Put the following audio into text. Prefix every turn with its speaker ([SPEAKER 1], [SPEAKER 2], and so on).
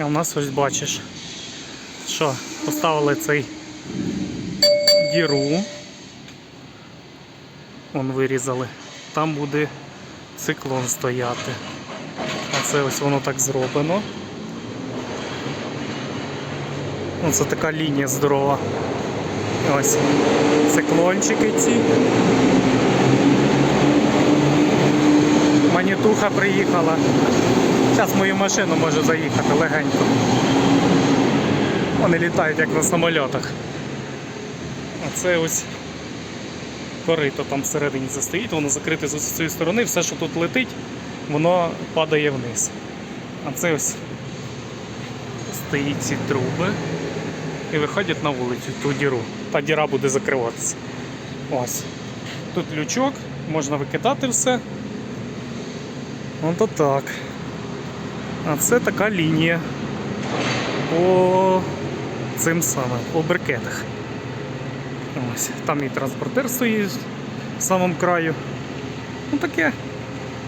[SPEAKER 1] І у нас ось бачиш, що поставили цей діру. Вон вирізали. Там буде циклон стояти. А це ось воно так зроблено. Оце така лінія здорова. Ось циклончики ці. Манітуха приїхала. Зараз мою машину може заїхати легенько. Вони літають як на самольотах. А це ось корито там всередині застоїть, воно закрите з цієї сторони, все, що тут летить, воно падає вниз. А це ось стоїть ці труби і виходять на вулицю, ту діру. Та діра буде закриватися. Ось. Тут лючок, можна викидати все. Ото так. А це така лінія по цим самим, по брикетах. Ось, там і транспортер стоїть в самому краю. Ну таке.